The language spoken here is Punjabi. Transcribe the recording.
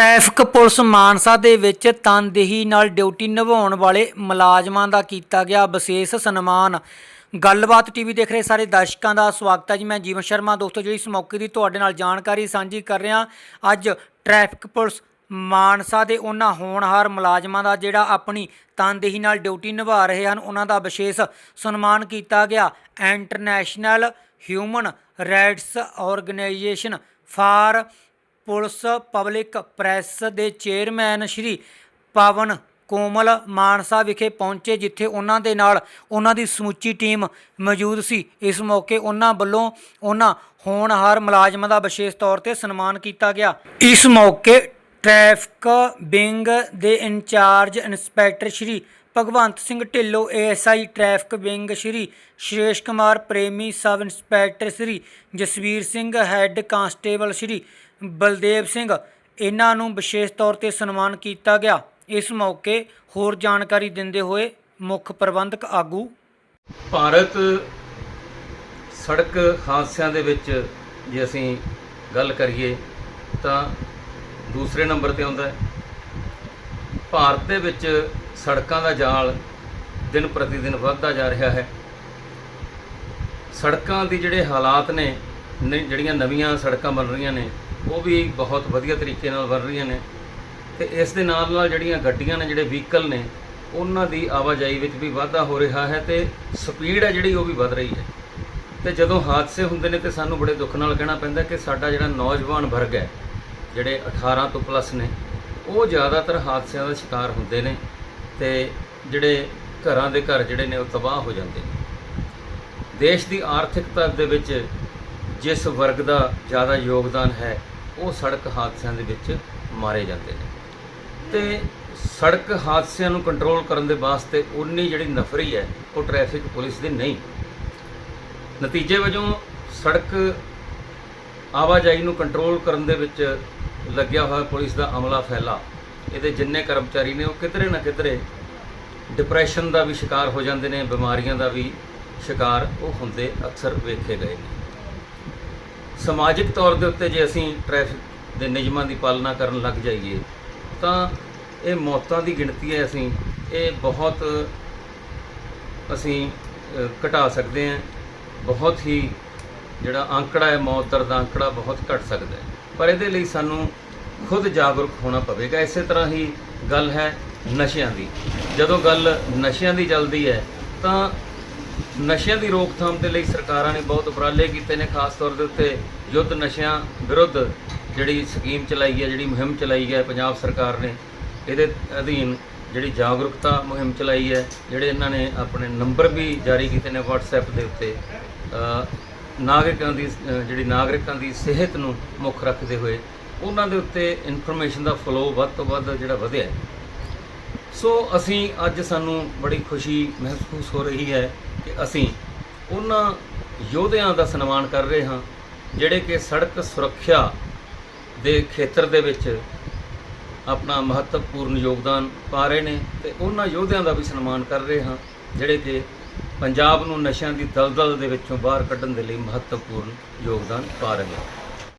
ਟ੍ਰੈਫਿਕ ਪੁਲਿਸ ਮਾਨਸਾ ਦੇ ਵਿੱਚ ਤਨਦੇਹੀ ਨਾਲ ਡਿਊਟੀ ਨਿਭਾਉਣ ਵਾਲੇ ਮੁਲਾਜ਼ਮਾਂ ਦਾ ਕੀਤਾ ਗਿਆ ਵਿਸ਼ੇਸ਼ ਸਨਮਾਨ। ਗੱਲਬਾਤ ਟੀਵੀ ਦੇਖ ਰਹੇ ਸਾਰੇ ਦਰਸ਼ਕਾਂ ਦਾ ਸਵਾਗਤ ਹੈ ਜੀ। ਮੈਂ ਜੀਵਨ ਸ਼ਰਮਾ, ਦੋਸਤੋ, ਜਿਹੜੀ ਇਸ ਮੌਕੇ ਦੀ ਤੁਹਾਡੇ ਨਾਲ ਜਾਣਕਾਰੀ ਸਾਂਝੀ ਕਰ ਰਿਹਾ। ਅੱਜ ਟ੍ਰੈਫਿਕ ਪੁਲਿਸ ਮਾਨਸਾ ਦੇ ਉਹਨਾਂ ਹੋਣਹਾਰ ਮੁਲਾਜ਼ਮਾਂ ਦਾ ਜਿਹੜਾ ਆਪਣੀ ਤਨਦੇਹੀ ਨਾਲ ਡਿਊਟੀ ਨਿਭਾ ਰਹੇ ਹਨ, ਉਹਨਾਂ ਦਾ ਵਿਸ਼ੇਸ਼ ਸਨਮਾਨ ਕੀਤਾ ਗਿਆ। International human rights organisation for police public press ਦੇ ਚੇਅਰਮੈਨ ਸ਼੍ਰੀ ਪਵਨ ਕੋਮਲ ਮਾਨਸਾ ਵਿਖੇ ਪਹੁੰਚੇ, ਜਿੱਥੇ ਉਹਨਾਂ ਦੇ ਨਾਲ ਉਹਨਾਂ ਦੀ ਸਮੁੱਚੀ ਟੀਮ ਮੌਜੂਦ ਸੀ। ਇਸ ਮੌਕੇ ਉਹਨਾਂ ਵੱਲੋਂ ਉਹਨਾਂ ਹੋਣਹਾਰ ਮੁਲਾਜ਼ਮਾਂ ਦਾ ਵਿਸ਼ੇਸ਼ ਤੌਰ ਤੇ ਸਨਮਾਨ ਕੀਤਾ ਗਿਆ। ਇਸ ਮੌਕੇ ਟ੍ਰੈਫਿਕ ਵਿੰਗ ਦੇ incharge inspector Shri Bhagwant Singh Dhillon ASI traffic wing Shri Shresh Kumar, Premi sub inspector Shri Jasvir Singh, head constable Shri Baldev Singh. ਇਹਨਾਂ ਨੂੰ ਵਿਸ਼ੇਸ਼ ਤੌਰ ਤੇ ਸਨਮਾਨ ਕੀਤਾ ਗਿਆ। ਇਸ ਮੌਕੇ ਹੋਰ ਜਾਣਕਾਰੀ ਦਿੰਦੇ ਹੋਏ ਮੁੱਖ ਪ੍ਰਬੰਧਕ ਆਗੂ ਭਾਰਤ ਸੜਕ ਹਾਦਸਿਆਂ ਦੇ ਵਿੱਚ ਜੇ ਅਸੀਂ ਗੱਲ ਕਰੀਏ ਤਾਂ ਦੂਸਰੇ ਨੰਬਰ ਤੇ ਆਉਂਦਾ ਹੈ। ਭਾਰਤ ਦੇ ਵਿੱਚ ਸੜਕਾਂ ਦਾ ਜਾਲ ਦਿਨ ਪ੍ਰਤੀ ਦਿਨ ਵੱਧਦਾ ਜਾ ਰਿਹਾ ਹੈ। ਸੜਕਾਂ ਦੀ ਜਿਹੜੇ ਹਾਲਾਤ ਨੇ ਜਿਹੜੀਆਂ ਨਵੀਆਂ ਸੜਕਾਂ ਬਣ ਰਹੀਆਂ ਨੇ, ਉਹ ਵੀ ਬਹੁਤ ਵਧੀਆ ਤਰੀਕੇ ਨਾਲ ਬਣ ਰਹੀਆਂ ਨੇ। ਤੇ ਇਸ ਦੇ ਨਾਲ ਨਾਲ ਜਿਹੜੀਆਂ ਗੱਡੀਆਂ ਨੇ, ਜਿਹੜੇ ਵਹੀਕਲ ਨੇ, ਉਹਨਾਂ ਦੀ ਆਵਾਜਾਈ ਵਿੱਚ ਵੀ ਵਾਧਾ ਹੋ ਰਿਹਾ ਹੈ ਤੇ ਸਪੀਡ ਹੈ ਜਿਹੜੀ ਉਹ ਵੀ ਵੱਧ ਰਹੀ ਹੈ। ਤੇ ਜਦੋਂ ਹਾਦਸੇ ਹੁੰਦੇ ਨੇ ਤੇ ਸਾਨੂੰ ਬੜੇ ਦੁੱਖ ਨਾਲ ਕਹਿਣਾ ਪੈਂਦਾ ਕਿ ਸਾਡਾ ਜਿਹੜਾ ਨੌਜਵਾਨ ਵਰਗ ਹੈ, ਜਿਹੜੇ 18 ਤੋਂ ਪਲੱਸ ਨੇ, ਉਹ ਜ਼ਿਆਦਾਤਰ ਹਾਦਸਿਆਂ ਦਾ ਸ਼ਿਕਾਰ ਹੁੰਦੇ ਨੇ। ਤੇ ਜਿਹੜੇ ਘਰਾਂ ਦੇ ਘਰ ਜਿਹੜੇ ਨੇ ਉਹ ਤਬਾਹ ਹੋ ਜਾਂਦੇ ਨੇ। ਦੇਸ਼ ਦੀ ਆਰਥਿਕਤਾ ਦੇ ਵਿੱਚ ਜਿਸ ਵਰਗ ਦਾ ਜ਼ਿਆਦਾ ਯੋਗਦਾਨ ਹੈ, ਉਹ ਸੜਕ ਹਾਦਸਿਆਂ ਦੇ ਵਿੱਚ ਮਾਰੇ ਜਾਂਦੇ ਨੇ। ਤੇ ਸੜਕ ਹਾਦਸਿਆਂ ਨੂੰ ਕੰਟਰੋਲ ਕਰਨ ਦੇ ਵਾਸਤੇ ਉਨੀ ਜਿਹੜੀ ਨਫਰੀ ਹੈ, ਉਹ ਟ੍ਰੈਫਿਕ ਪੁਲਿਸ ਦੀ ਨਹੀਂ। ਨਤੀਜੇ ਵਜੋਂ ਸੜਕ ਆਵਾਜਾਈ ਨੂੰ ਕੰਟਰੋਲ ਕਰਨ ਦੇ ਵਿੱਚ ਲੱਗਿਆ ਹੋਇਆ ਪੁਲਿਸ ਦਾ ਅਮਲਾ ਫੈਲਾ। ਇਹਦੇ ਜਿੰਨੇ ਕਰਮਚਾਰੀ ਨੇ ਉਹ ਕਿਧਰੇ ਨਾ ਕਿਧਰੇ ਡਿਪਰੈਸ਼ਨ ਦਾ ਵੀ ਸ਼ਿਕਾਰ ਹੋ ਜਾਂਦੇ ਨੇ, ਬਿਮਾਰੀਆਂ ਦਾ ਵੀ ਸ਼ਿਕਾਰ ਉਹ ਹੁੰਦੇ ਅਕਸਰ ਵੇਖੇ ਗਏ ਨੇ। ਸਮਾਜਿਕ ਤੌਰ ਦੇ ਉੱਤੇ ਜੇ ਅਸੀਂ ਟ੍ਰੈਫਿਕ ਦੇ ਨਿਯਮਾਂ ਦੀ ਪਾਲਣਾ ਕਰਨ ਲੱਗ ਜਾਈਏ, ਤਾਂ ਇਹ ਮੌਤਾਂ ਦੀ ਗਿਣਤੀ ਹੈ ਅਸੀਂ, ਇਹ ਬਹੁਤ ਅਸੀਂ ਘਟਾ ਸਕਦੇ ਹਾਂ। ਬਹੁਤ ਹੀ ਜਿਹੜਾ ਅੰਕੜਾ ਹੈ ਮੌਤ ਦਰ ਦਾ ਅੰਕੜਾ ਬਹੁਤ ਘਟ ਸਕਦਾ ਹੈ। ਪਰ ਇਹਦੇ ਲਈ ਸਾਨੂੰ ਖੁਦ ਜਾਗਰੂਕ ਹੋਣਾ ਪਵੇਗਾ। ਇਸੇ ਤਰ੍ਹਾਂ ਹੀ ਗੱਲ ਹੈ ਨਸ਼ਿਆਂ ਦੀ। ਜਦੋਂ ਗੱਲ ਨਸ਼ਿਆਂ ਦੀ ਚੱਲਦੀ ਹੈ, ਤਾਂ ਨਸ਼ਿਆਂ ਦੀ ਰੋਕਥਾਮ ਦੇ ਲਈ ਸਰਕਾਰਾਂ ਨੇ ਬਹੁਤ ਉਪਰਾਲੇ ਕੀਤੇ ਨੇ। ਖਾਸ ਤੌਰ ਦੇ ਉੱਤੇ ਯੁੱਧ ਨਸ਼ਿਆਂ ਵਿਰੁੱਧ ਜਿਹੜੀ ਸਕੀਮ ਚਲਾਈ ਹੈ, ਜਿਹੜੀ ਮੁਹਿੰਮ ਚਲਾਈ ਹੈ ਪੰਜਾਬ ਸਰਕਾਰ ਨੇ, ਇਹਦੇ ਅਧੀਨ ਜਿਹੜੀ ਜਾਗਰੂਕਤਾ ਮੁਹਿੰਮ ਚਲਾਈ ਹੈ, ਜਿਹੜੇ ਇਹਨਾਂ ਨੇ ਆਪਣੇ ਨੰਬਰ ਵੀ ਜਾਰੀ ਕੀਤੇ ਨੇ WhatsApp ਦੇ ਉੱਤੇ। ਨਾਗਰਿਕਾਂ ਦੀ ਜਿਹੜੀ ਨਾਗਰਿਕਾਂ ਦੀ ਸਿਹਤ ਨੂੰ ਮੁੱਖ ਰੱਖਦੇ ਹੋਏ ਉਹਨਾਂ ਦੇ ਉੱਤੇ ਇਨਫੋਰਮੇਸ਼ਨ ਦਾ ਫਲੋ ਵੱਧ ਤੋਂ ਵੱਧ ਜਿਹੜਾ ਵਧਿਆ ਸੋ ਅਸੀਂ ਅੱਜ ਸਾਨੂੰ ਬੜੀ ਖੁਸ਼ੀ ਮਹਿਸੂਸ ਹੋ ਰਹੀ ਹੈ ਕਿ ਅਸੀਂ ਉਹਨਾਂ ਯੋਧਿਆਂ ਦਾ ਸਨਮਾਨ ਕਰ ਰਹੇ ਹਾਂ, ਜਿਹੜੇ ਕਿ ਸੜਕ ਸੁਰੱਖਿਆ ਦੇ ਖੇਤਰ ਦੇ ਵਿੱਚ ਆਪਣਾ ਮਹੱਤਵਪੂਰਨ ਯੋਗਦਾਨ ਪਾ ਰਹੇ ਨੇ ਤੇ ਉਹਨਾਂ ਯੋਧਿਆਂ ਦਾ ਵੀ ਸਨਮਾਨ ਕਰ ਰਹੇ ਹਾਂ, ਜਿਹੜੇ ਕਿ ਪੰਜਾਬ ਨੂੰ ਨਸ਼ਿਆਂ ਦੀ ਦਲਦਲ ਦੇ ਵਿੱਚੋਂ ਬਾਹਰ ਕੱਢਣ ਦੇ ਲਈ ਮਹੱਤਵਪੂਰਨ ਯੋਗਦਾਨ ਪਾ ਰਹੇ ਹਨ